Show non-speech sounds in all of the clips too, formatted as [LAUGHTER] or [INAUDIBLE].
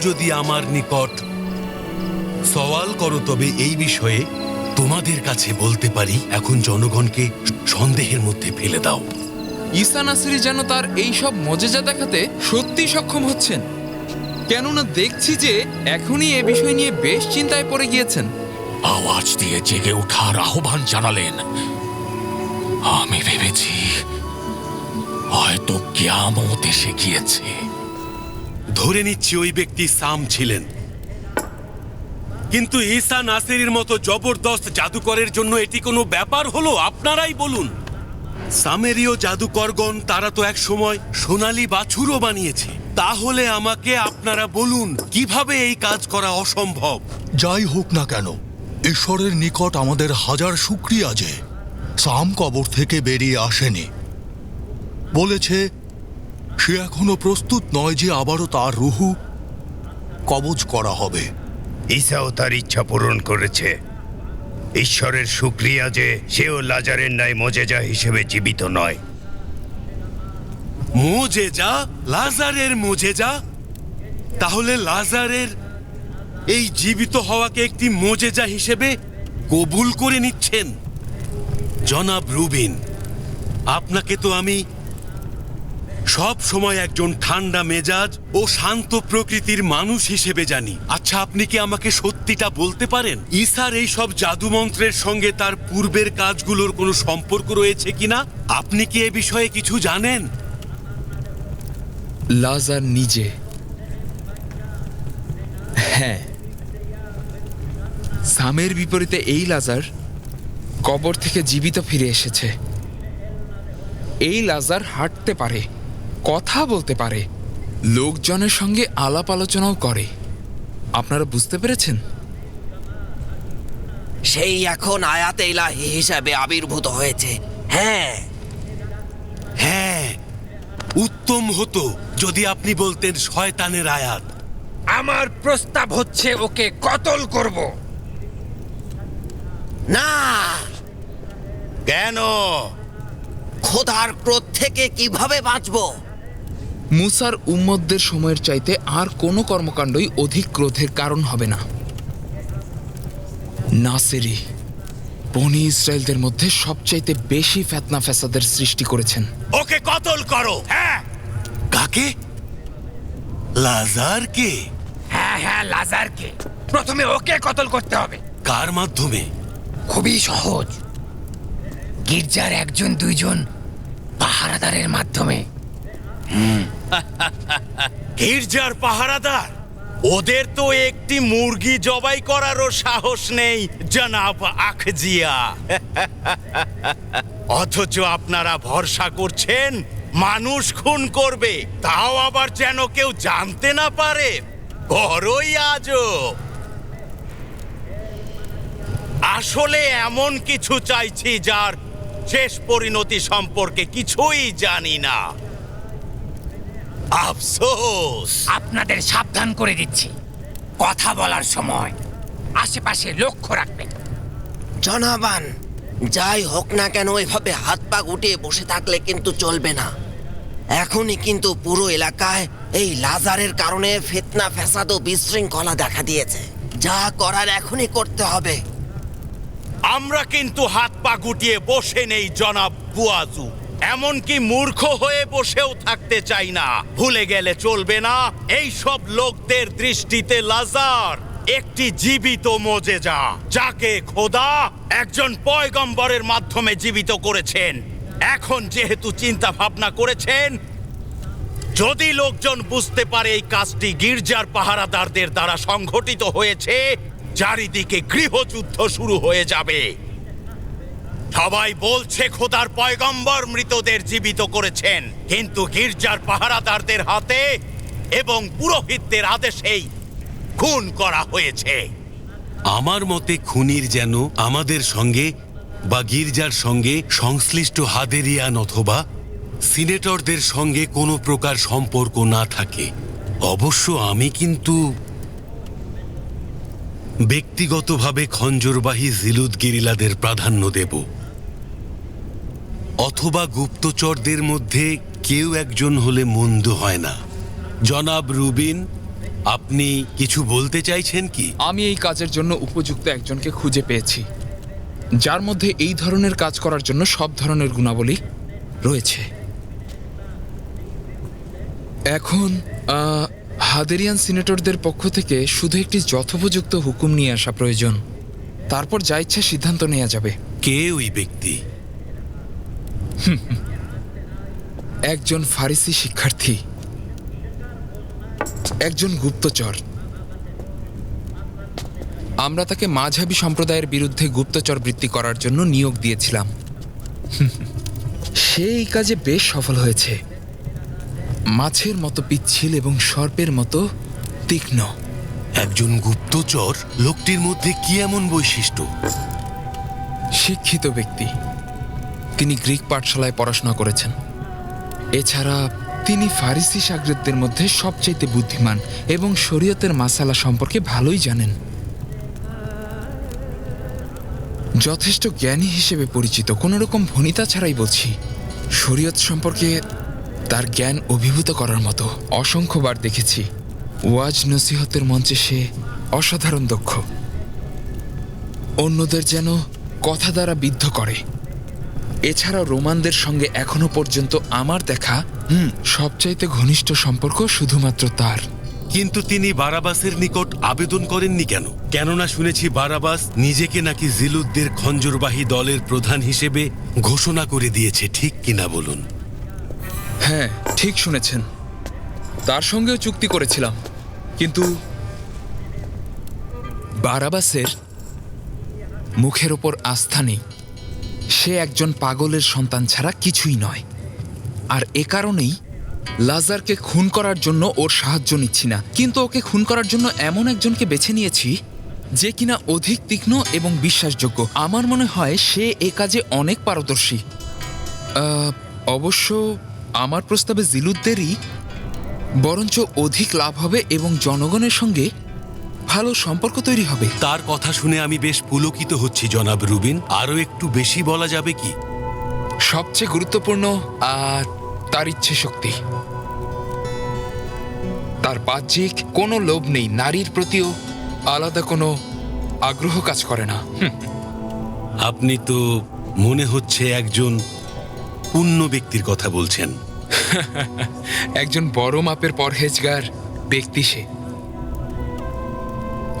যদি আমার নিকট সওয়াল করো তবে এই বিষয়ে তোমাদের কাছে বলতে পারি এখন জনগণকে সন্দেহের মধ্যে ফেলে দাও। ঈসা নাসিরি যেন তার এই সব মজেজা দেখাতে সত্যি সক্ষম হচ্ছেন। কেননা দেখছি যে এখনই এ বিষয় নিয়ে বেশ চিন্তায় পড়ে গিয়েছেন। আওয়াজ দিয়ে জেগে ওঠার আহ্বান জানালেন। আমি ভেবেছি হয়তো কিয়ামত এসে গিয়েছে। ধরে নিচ্ছি ওই ব্যক্তি সাম ছিলেন। কিন্তু ঈসা নাসিরের মতো জবরদস্ত জাদুকরের জন্য এটি কোনো ব্যাপার হলো? আপনারাই বলুন। সামেরীয় জাদুকরগণ, তারা তো এক সময় সোনালী বাছুরও বানিয়েছে। তাহলে আমাকে আপনারা বলুন, কীভাবে এই কাজ করা অসম্ভব? যাই হোক না কেন, ঈশ্বরের নিকট আমাদের হাজার শুক্রিয়া যে, সাম কবর থেকে বেরিয়ে আসেনি। বলেছে সে এখনও প্রস্তুত নয় যে আবারও তার রুহু কবজ করা হবে। ঈসাও তার ইচ্ছা পূরণ করেছে। ঈশ্বরের শুক্রিয়া যে সেও লাজারের ন্যায় মজেজা হিসেবে জীবিত নয়। মোজেজা? লাজারের মোজেজা? তাহলে লাজারের এই জীবিত হওয়াকে একটি মোজেজা হিসেবে কবুল করে নিচ্ছেন। জনাব রুবিন আপনাকে তো আমি সব সময় একজন ঠান্ডা মেজাজ ও শান্ত প্রকৃতির মানুষ হিসেবে জানি। আচ্ছা আপনি কি আমাকে সত্যিটা বলতে পারেন? ইসার এই সব জাদুমন্ত্রের সঙ্গে তার পূর্বের কাজগুলোর কোনো সম্পর্ক রয়েছে কিনা? আপনি কি এ বিষয়ে কিছু জানেন? লাজার নিজে। হ্যাঁ। সামের বিপরীতে এই লাজার কবর থেকে জীবিত ফিরে এসেছে। এই লাজার হাঁটতে পারে। কথা বলতে পারে। লোকজনের সঙ্গে আলাপ আলোচনাও করে। আপনারা বুঝতে পেরেছেন? সেই এখন আয়াত ইলাহি হিসাবে আবির্ভূত হয়েছে। হ্যাঁ। হ্যাঁ। উত্তম হতো যদি আপনি বলতেন শয়তানের আয়াত। আমার প্রস্তাব হচ্ছে ওকে কতল করব। না। কেন? খোদার ক্রোধ থেকে কীভাবে বাঁচবো? মুসার উম্মদদের সময়ের চাইতে আর কোনো কর্মকাণ্ডই অধিক ক্রোধের কারণ হবে না। নাসেরি বনি ইসরায়েলদের মধ্যে সবচাইতে বেশি ফেতনা ফ্যাসাদের সৃষ্টি করেছেন। ওকে কতল করো। হ্যাঁ। কাকে? লাজারকে? হ্যাঁ হ্যাঁ লাজারকে। প্রথমে ওকে কতল করতে হবে। কার মাধ্যমে? খুবই সহজ। গির্জার একজন দুইজন পাহারাদারের মাধ্যমে। গির্জার পাহারাদার, ওদের তো একটি মুরগি জবাই করারও সাহস নেই, জনাব আখজিয়া। অথচ আপনারা ভরসা করছেন, মানুষ খুন করবে, তাও আবার যেন কেউ জানতে না পারে। বড়ই আজব আসলে এমন কিছু চাইছি যার শেষ পরিণতি সম্পর্কে কিছুই জানি না। আফসোস। আপনাদের সাবধান করে দিচ্ছি। কথা বলার সময় আশেপাশে লক্ষ্য রাখবেন। জনাবান যাই হোক না কেন এভাবে হাত পা গুটিয়ে বসে থাকলে কিন্তু চলবে না। এখনই কিন্তু পুরো এলাকায় এই লাজারের কারণে ফিতনা ফ্যাসাদ ও বিশৃঙ্খলা দেখা দিয়েছে। যা করার এখনই করতে হবে। আমরা কিন্তু হাত পা গুটিয়ে বসে নেই জনাব বুয়াজু। এমনকি মূর্খ হয়ে বসেও থাকতে চাই না। ভুলে গেলে চলবে না। এই সব লোকদের দৃষ্টিতে লাজার একটি জীবিত মোজেজা যাকে খোদা একজন পয়গম্বরের মাধ্যমে জীবিত করেছেন। এখন যেহেতু চিন্তা ভাবনা করেছেন, যদি লোকজন বুঝতে পারে এই কাজটি গির্জার পাহারাদারদের দ্বারা সংঘটিত হয়েছে, চারিদিকে গৃহযুদ্ধ শুরু হয়ে যাবে। সবাই বলছে, খোদার পয়গম্বর মৃতদের জীবিত করেছেন। কিন্তু গির্জার পাহারাদারদের হাতে এবং পুরোহিতদের আদেশেই খুন করা হয়েছে। আমার মতে খুনির যেন আমাদের সঙ্গে বা গির্জার সঙ্গে সংশ্লিষ্ট হাদেরিয়ান অথবা সিনেটরদের সঙ্গে কোনো প্রকার সম্পর্ক না থাকে। অবশ্য আমি কিন্তু ব্যক্তিগতভাবে খঞ্জরবাহী জিলুদ গিরিলাদের প্রাধান্য দেব। অথবা গুপ্তচরদের মধ্যে কেউ একজন হলে মন্দ হয় না। জনাব রুবিন আপনি কিছু বলতে চাইছেন কি? আমি এই কাজের জন্য উপযুক্ত একজনকে খুঁজে পেয়েছি যার মধ্যে এই ধরনের কাজ করার জন্য সব ধরনের গুণাবলী রয়েছে। এখন হাদেরিয়ান সিনেটরদের পক্ষ থেকে শুধু একটি যথোপযুক্ত হুকুম নিয়ে আসা প্রয়োজন। তারপর যা ইচ্ছা সিদ্ধান্ত নেওয়া যাবে। কে ওই ব্যক্তি? [LAUGHS] একজন ফারিসি শিক্ষার্থী একজন গুপ্তচর। আমরা তাকে মাঝাবি সম্প্রদায়ের বিরুদ্ধে গুপ্তচর বৃত্তি করার জন্য নিয়োগ দিয়েছিলাম। সে এই কাজে বেশ সফল হয়েছে। মাছের মতো পিচ্ছিল এবং সর্পের মতো তীক্ষ্ণ। একজন গুপ্তচর লোকটির মধ্যে কি এমন বৈশিষ্ট্য? শিক্ষিত ব্যক্তি। তিনি গ্রিক পাঠশালায় পড়াশোনা করেছেন। এছাড়া তিনি ফারিসি সাগরেদদের মধ্যে সবচাইতে বুদ্ধিমান এবং শরীয়তের মাসালা সম্পর্কে ভালোই জানেন। যথেষ্ট জ্ঞানী হিসেবে পরিচিত কোনো রকম ভনিতা ছাড়াই বলছি। শরীয়ত সম্পর্কে তার জ্ঞান অভিভূত করার মতো অসংখ্যবার দেখেছি। ওয়াজ নসিহতের মঞ্চে সে অসাধারণ দক্ষ। অন্যদের যেন কথা দ্বারা বিদ্ধ করে। এছাড়াও রোমানদের সঙ্গে এখনও পর্যন্ত আমার দেখা হুম সবচাইতে ঘনিষ্ঠ সম্পর্ক শুধুমাত্র তার। কিন্তু তিনি বারাবাসের নিকট আবেদন করেননি কেন? কেননা শুনেছি বারাবাস নিজেকে নাকি জিলুদ্দের খঞ্জরবাহী দলের প্রধান হিসেবে ঘোষণা করে দিয়েছে ঠিক কিনা বলুন? হ্যাঁ ঠিক শুনেছেন। তার সঙ্গেও চুক্তি করেছিলাম কিন্তু বারাবাসের মুখের ওপর আস্থা নেই। সে একজন পাগলের সন্তান ছাড়া কিছুই নয়। আর এ কারণেই লাজারকে খুন করার জন্য ওর সাহায্য নিচ্ছি না। কিন্তু ওকে খুন করার জন্য এমন একজনকে বেছে নিয়েছি যে কিনা অধিক তীক্ষ্ণ এবং বিশ্বাসযোগ্য। আমার মনে হয় সে এ কাজে অনেক পারদর্শী। অবশ্য আমার প্রস্তাবে জিলুদ্দেরই বরঞ্চ অধিক লাভ হবে এবং জনগণের সঙ্গে ভালো সম্পর্ক তৈরি হবে। তার কথা শুনে আমি বেশ পুলকিত হচ্ছি জনাব রুবিন। আরও একটু বেশি বলা যাবে কি? সবচেয়ে গুরুত্বপূর্ণ আর তার ইচ্ছে শক্তি। তার বাহ্যিক কোনো লোভ নেই নারীর প্রতিও আলাদা কোনো আগ্রহ কাজ করে না। আপনি তো মনে হচ্ছে একজন পূর্ণ ব্যক্তির কথা বলছেন। একজন বড় মাপের পরহেজগার ব্যক্তি সে।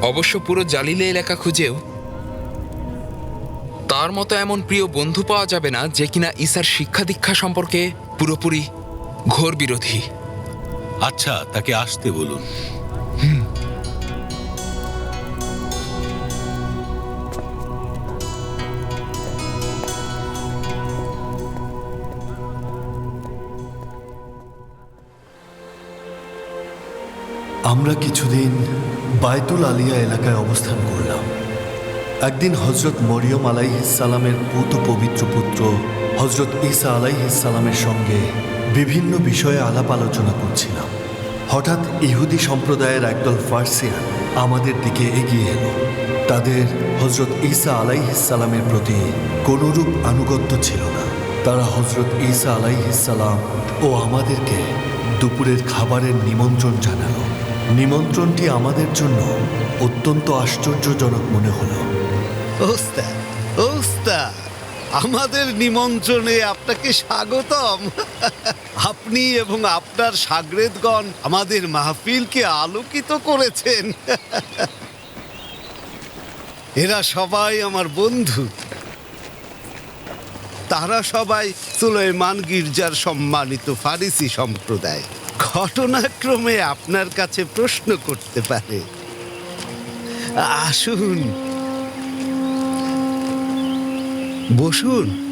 অবশ্য পুরো জালিলে এলাকা খুঁজেও তার মতো এমন প্রিয় বন্ধু পাওয়া যাবে না যে কিনা ইসার শিক্ষা দীক্ষা সম্পর্কে পুরোপুরি ঘোর বিরোধী। আচ্ছা তাকে আসতে বলুন। আমরা কিছুদিন বায়তুল আলিয়া এলাকায় অবস্থান করলাম। একদিন হজরত মরিয়ম আলাইহিসালামের পুত পবিত্র পুত্র হজরত ঈসা আলাইহিসালামের সঙ্গে বিভিন্ন বিষয়ে আলাপ আলোচনা করছিলাম। হঠাৎ ইহুদি সম্প্রদায়ের একদল ফার্সিয়ান আমাদের দিকে এগিয়ে এলো। তাদের হজরত ঈসা আলাইহিসালামের প্রতি কোনরূপ আনুগত্য ছিল না। তারা হজরত ঈসা আলাইহিসালাম ও আমাদেরকে দুপুরের খাবারের নিমন্ত্রণ জানালো। নিমন্ত্রণটি আমাদের জন্য অত্যন্ত আশ্চর্যজনক মনে হলো। ওস্তাদ আমাদের নিমন্ত্রণে আপনাকে স্বাগতম। আপনি এবং আপনার সাগরেদগণ আমাদের মাহফিলকে আলোকিত করেছেন। এরা সবাই আমার বন্ধু। তারা সবাই সুলেমান গির্জার সম্মানিত ফারিসি সম্প্রদায় ঘটনাক্রমে আপনার কাছে প্রশ্ন করতে পারে। আসুন। বসুন।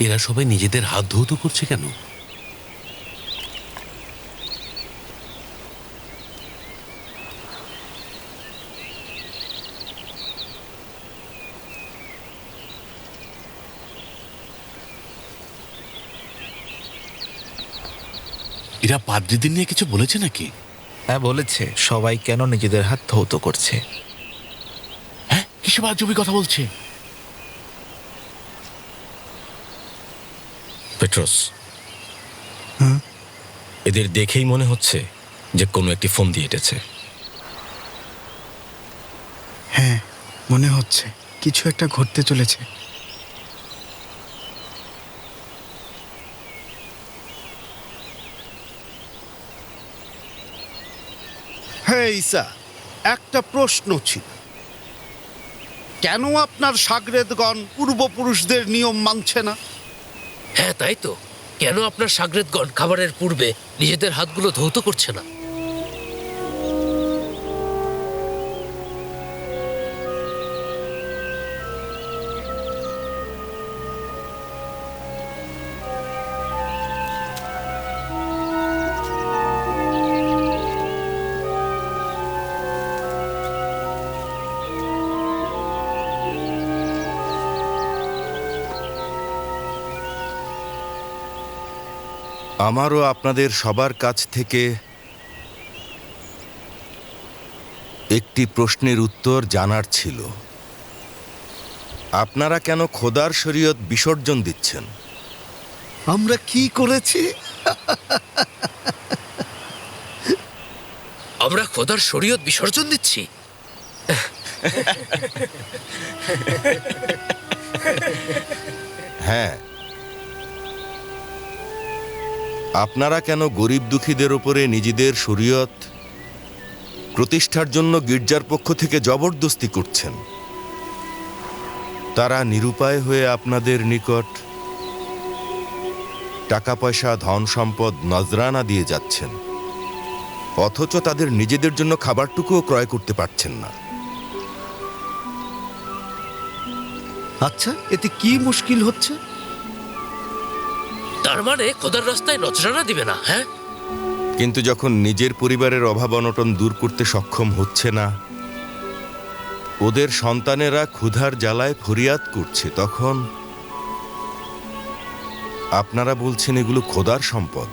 এরা সবাই নিজেদের হাত ধৌত করছে কেন? এরা পাদ্রীদের নিয়ে কিছু বলেছে নাকি? হ্যাঁ বলেছে। সবাই কেন নিজেদের হাত ধৌত করছে? হ্যাঁ কিসব আজবি কথা বলছে? পেট্রোস এদের দেখেই মনে হচ্ছে যে কোনো একটি ফোন দিয়ে এটেছে। হ্যাঁ মনে হচ্ছে। কিছু একটা ঘটতে চলেছে। হ্যাঁ ঈসা একটা প্রশ্ন ছিল। কেন আপনার সাগরেদগণ পূর্বপুরুষদের নিয়ম মানছে না? হ্যাঁ তাই তো। কেন আপনার সাগরেদগণ খাবারের পূর্বে নিজেদের হাতগুলো ধৌত করছে না? আমারও আপনাদের সবার কাছ থেকে একটি প্রশ্নের উত্তর জানার ছিল। আপনারা কেন খোদার শরীয়ত বিসর্জন দিচ্ছেন? আমরা কি করেছি? আমরা খোদার শরীয়ত বিসর্জন দিচ্ছি। হ্যাঁ আপনারা কেন গরিব দুঃখীদের ওপরে নিজেদের শরীয়ত প্রতিষ্ঠার জন্য গির্জার পক্ষ থেকে জবরদস্তি করছেন? তারা নিরুপায় হয়ে আপনাদের নিকট টাকা পয়সা, ধন সম্পদ, নজরানা দিয়ে যাচ্ছেন। অথচ তাদের নিজেদের জন্য খাবারটুকুও ক্রয় করতে পারছেন না। আচ্ছা এতে কি মুশকিল হচ্ছে? তার মানে খোদার রাস্তায় নজরানা দিবে না হ্যাঁ? কিন্তু যখন নিজের পরিবারের অভাব অনটন দূর করতে সক্ষম হচ্ছে না ওদের সন্তানেরা ক্ষুধার জ্বালায় ফরিয়াদ করছে তখন আপনারা বলছেন এগুলো খোদার সম্পদ।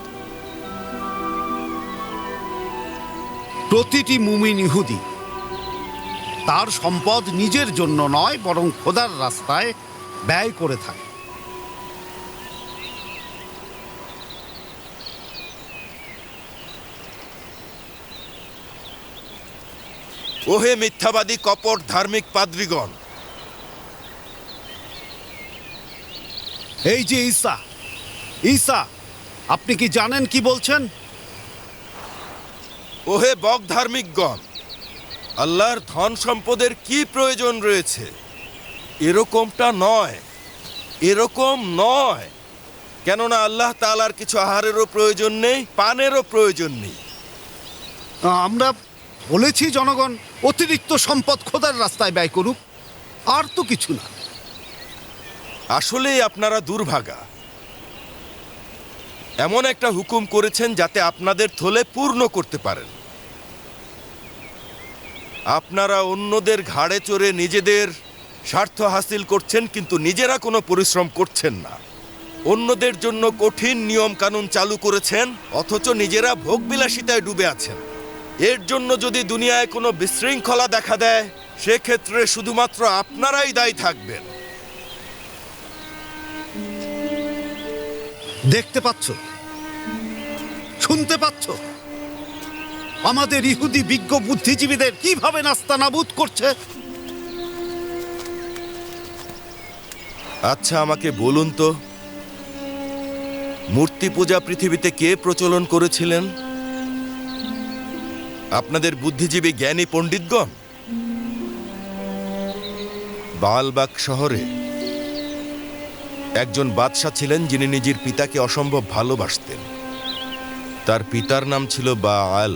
প্রতিটি মুমিন ইহুদি তার সম্পদ নিজের জন্য নয় বরং খোদার রাস্তায় ব্যয় করে থাকে। ওহে মিথ্যাবাদী কপট ধার্মিক পাদ্রীগণ। এই যে ঈসা ঈসা আপনি কি জানেন কি বলছেন? ওহে বক ধার্মিকগণ আল্লাহর ধন সম্পদের কি প্রয়োজন রয়েছে? এরকমটা নয় এরকম নয়। কেননা আল্লাহ তাআলার কিছু আহারেরও প্রয়োজন নেই পানেরও প্রয়োজন নেই। আমরা বলেছি জনগণ অতিরিক্ত সম্পদ খোদার রাস্তায় ব্যয় করুক, আর তো কিছু না। আসলেই আপনারা দুর্ভাগা। এমন একটা হুকুম করেছেন যাতে আপনাদের থলে পূর্ণ করতে পারেন। আপনারা অন্যদের ঘাড়ে চড়ে নিজেদের স্বার্থ হাসিল করছেন, কিন্তু নিজেরা কোনো পরিশ্রম করছেন না। অন্যদের জন্য কঠিন নিয়ম কানুন চালু করেছেন, অথচ নিজেরা ভোগবিলাসিতায় ডুবে আছেন। এর জন্য যদি দুনিয়ায় কোনো বিশৃঙ্খলা দেখা দেয় সেক্ষেত্রে শুধুমাত্র আপনারাই দায়ী থাকবেন। দেখতে পাচ্ছ? শুনতে পাচ্ছ? আমাদের ইহুদি বিজ্ঞ বুদ্ধিজীবীদের কীভাবে নাস্তা নাবুদ করছে? আচ্ছা আমাকে বলুন তো মূর্তি পূজা পৃথিবীতে কে প্রচলন করেছিলেন? আপনাদের বুদ্ধিজীবী জ্ঞানী পণ্ডিতগণ, বালবাগ শহরে একজন বাদশাহ ছিলেন যিনি নিজের পিতাকে অসম্ভব ভালোবাসতেন। তার পিতার নাম ছিল বা আল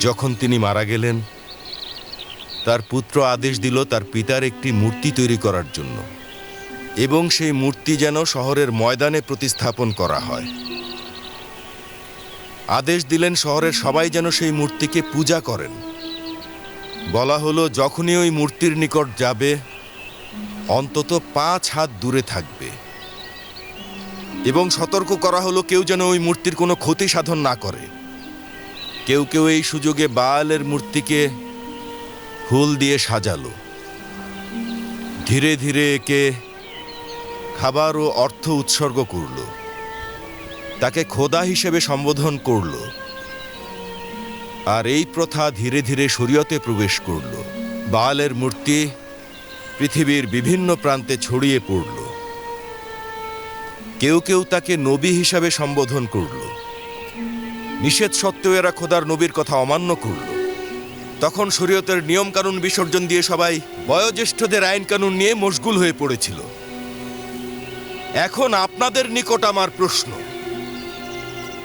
যখন তিনি মারা গেলেন, তার পুত্র আদেশ দিল তার পিতার একটি মূর্তি তৈরি করার জন্য এবং সেই মূর্তি যেন শহরের ময়দানে প্রতিস্থাপন করা হয়। আদেশ দিলেন শহরের সবাই যেন সেই মূর্তিকে পূজা করেন। বলা হলো, যখনই ওই মূর্তির নিকট যাবে, অন্তত পাঁচ হাত দূরে থাকবে। এবং সতর্ক করা হলো, কেউ যেন ওই মূর্তির কোনো ক্ষতি সাধন না করে। কেউ কেউ এই সুযোগে বায়ালের মূর্তিকে ফুল দিয়ে সাজালো। ধীরে ধীরে একে খাবার ও অর্থ উৎসর্গ করল। তাকে খোদা হিসেবে সম্বোধন করল। আর এই প্রথা ধীরে ধীরে শরীয়তে প্রবেশ করল। বালের মূর্তি পৃথিবীর বিভিন্ন প্রান্তে ছড়িয়ে পড়ল। কেউ কেউ তাকে নবী হিসাবে সম্বোধন করল। নিষেধ সত্ত্বেও এরা খোদার নবীর কথা অমান্য করল। তখন শরীয়তের নিয়মকানুন বিসর্জন দিয়ে সবাই বয়োজ্যেষ্ঠদের আইন কানুন নিয়ে মশগুল হয়ে পড়েছিল। এখন আপনাদের নিকট আমার প্রশ্ন।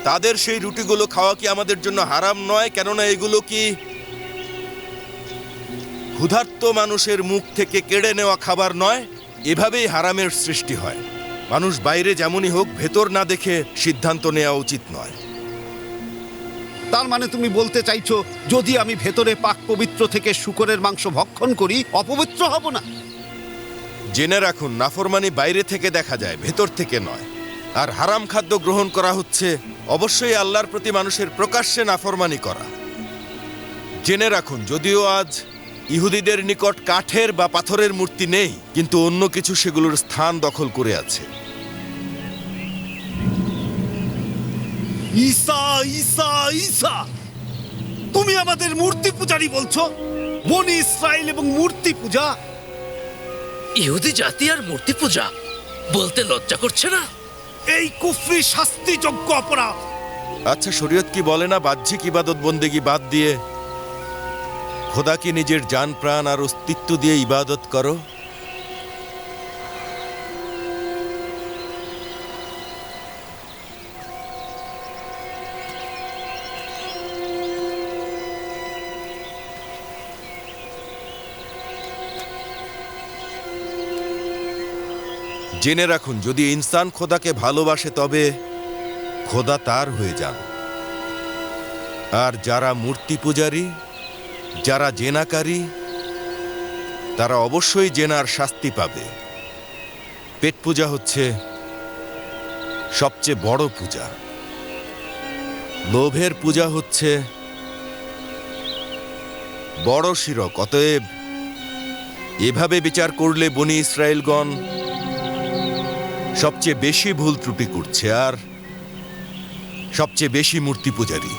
তাদের সেই রুটিগুলো খাওয়া কি আমাদের জন্য হারাম নয়? কেননা এগুলো কি ক্ষুধার্ত মানুষের মুখ থেকে কেড়ে নেওয়া খাবার নয়? এভাবেই হারামের সৃষ্টি হয়। মানুষ বাইরে যেমনই হোক ভেতর না দেখে সিদ্ধান্ত নেওয়া উচিত নয়। তার মানে তুমি বলতে চাইছো যদি আমি ভেতরে পাক পবিত্র থেকে শুকরের মাংস ভক্ষণ করি অপবিত্র হব না? জেনে রাখুন নাফরমানি বাইরে থেকে দেখা যায় ভেতর থেকে নয়। আর হারাম খাদ্য গ্রহণ করা হচ্ছে অবশ্যই আল্লাহর প্রতি মানুষের প্রকাশ্যে নাফরমানি করা। জেনে রাখুন যদিও আজ ইহুদিদের নিকট কাঠের বা পাথরের মূর্তি নেই কিন্তু অন্য কিছু সেগুলোর স্থান দখল করে আছে। ঈসা ঈসা ঈসা! তুমি আমাদের মূর্তি পূজারি বলছো? বনি ইসরায়েল এবং মূর্তি পূজা? ইহুদি জাতি আর মূর্তি পূজা বলতে লজ্জা করছে না? এই কুফরি শাস্তিযোগ্য অপরাধ। আচ্ছা শরীয়ত কি বলে না বাহ্যিক ইবাদত বন্দেগি বাদ দিয়ে খোদাকে নিজের জান, প্রাণ আর অস্তিত্ব দিয়ে ইবাদত করো? জেনে রাখুন, যদি ইনসান খোদাকে ভালোবাসে, তবে খোদা তার হয়ে যান। আর যারা মূর্তি পূজারী, যারা জেনাকারী, তারা অবশ্যই জেনার শাস্তি পাবে। পেট পূজা হচ্ছে সবচেয়ে বড় পূজা। লোভের পূজা হচ্ছে বড় শিরক, অতএব এভাবে বিচার করলে বনি ইসরায়েলগণ সবচেয়ে বেশি ভুল ত্রুটি করছে আর সবচেয়ে বেশি মূর্তি পূজারী।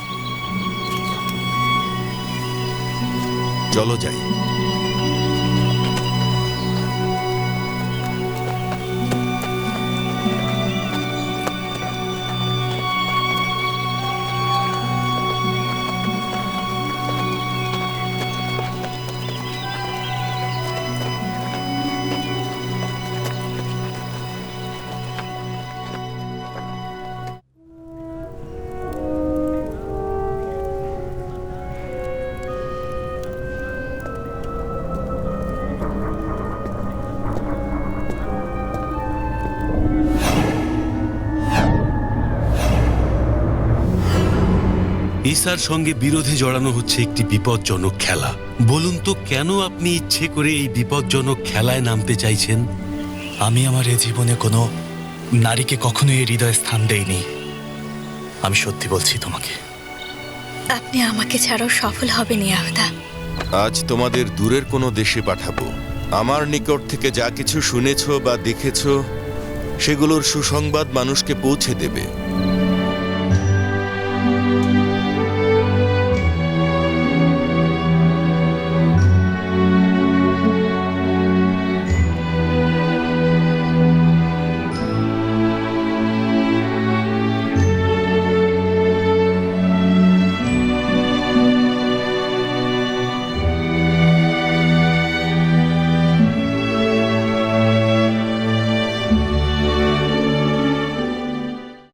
চলো যাই। ঈসার সঙ্গে বিরোধে জড়ানো হচ্ছে একটি বিপজ্জনক খেলা। বলুন তো কেন আপনি ইচ্ছে করে এই বিপজ্জনক খেলায় নামতে চাইছেন? আমি আমার এ জীবনে কোনো নারীকে কখনোই হৃদয়ে স্থান দেইনি। আমি সত্যি বলছি তোমাকে। আপনি আমাকে ছাড়াও সফল হবেন ইয়াহুদা। আজ তোমাদের দূরের কোনো দেশে পাঠাবো। আমার নিকট থেকে যা কিছু শুনেছ বা দেখেছ সেগুলোর সুসংবাদ মানুষকে পৌঁছে দেবে।